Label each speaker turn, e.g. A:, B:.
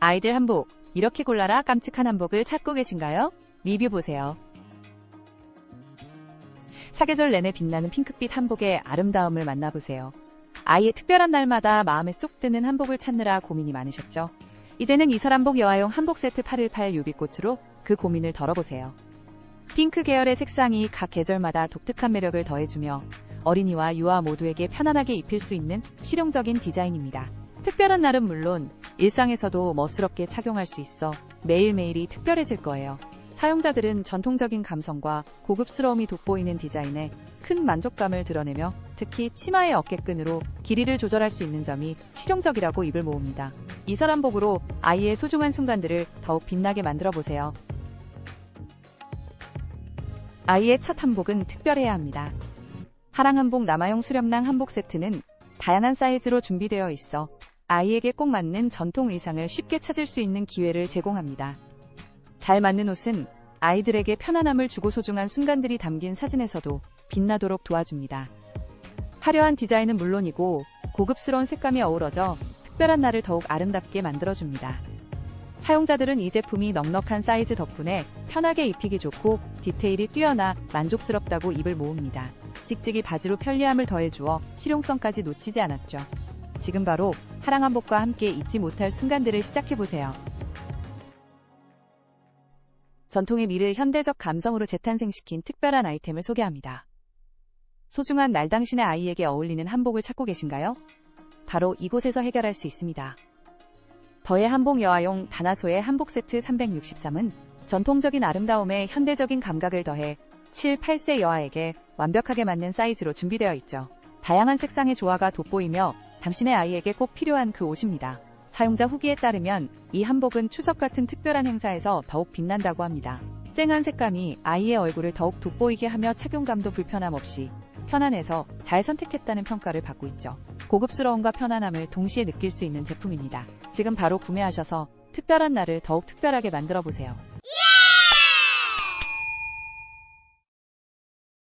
A: 아이들 한복, 이렇게 골라라 깜찍한 한복을 찾고 계신가요? 리뷰 보세요. 사계절 내내 빛나는 핑크빛 한복의 아름다움을 만나보세요. 아이의 특별한 날마다 마음에 쏙 드는 한복을 찾느라 고민이 많으셨죠? 이제는 이설한복 여아용 한복 세트 818 유비꽃으로 그 고민을 덜어보세요. 핑크 계열의 색상이 각 계절마다 독특한 매력을 더해주며 어린이와 유아 모두에게 편안하게 입힐 수 있는 실용적인 디자인입니다. 특별한 날은 물론 일상에서도 멋스럽게 착용할 수 있어 매일매일이 특별해질 거예요. 사용자들은 전통적인 감성과 고급스러움이 돋보이는 디자인에 큰 만족감을 드러내며 특히 치마의 어깨끈으로 길이를 조절할 수 있는 점이 실용적이라고 입을 모읍니다. 이설한복으로 아이의 소중한 순간들을 더욱 빛나게 만들어 보세요. 아이의 첫 한복은 특별해야 합니다. 하랑 한복 남아용 수렴랑 한복 세트는 다양한 사이즈로 준비되어 있어 아이에게 꼭 맞는 전통 의상을 쉽게 찾을 수 있는 기회를 제공합니다. 잘 맞는 옷은 아이들에게 편안함을 주고 소중한 순간들이 담긴 사진에서도 빛나도록 도와줍니다. 화려한 디자인은 물론이고 고급스러운 색감이 어우러져 특별한 날을 더욱 아름답게 만들어줍니다. 사용자들은 이 제품이 넉넉한 사이즈 덕분에 편하게 입히기 좋고 디테일이 뛰어나 만족스럽다고 입을 모읍니다. 찍찍이 바지로 편리함을 더해주어 실용성까지 놓치지 않았죠. 지금 바로 하랑 한복과 함께 잊지 못할 순간들을 시작해보세요. 전통의 미를 현대적 감성으로 재탄생시킨 특별한 아이템을 소개합니다. 소중한 날 당신의 아이에게 어울리는 한복을 찾고 계신가요? 바로 이곳에서 해결할 수 있습니다. 더의 한복 여아용 다나소의 한복 세트 363은 전통적인 아름다움에 현대적인 감각을 더해 7, 8세 여아에게 완벽하게 맞는 사이즈로 준비되어 있죠. 다양한 색상의 조화가 돋보이며 당신의 아이에게 꼭 필요한 그 옷입니다. 사용자 후기에 따르면 이 한복은 추석 같은 특별한 행사에서 더욱 빛난다고 합니다. 쨍한 색감이 아이의 얼굴을 더욱 돋보이게 하며 착용감도 불편함 없이 편안해서 잘 선택했다는 평가를 받고 있죠. 고급스러움과 편안함을 동시에 느낄 수 있는 제품입니다. 지금 바로 구매하셔서 특별한 날을 더욱 특별하게 만들어 보세요.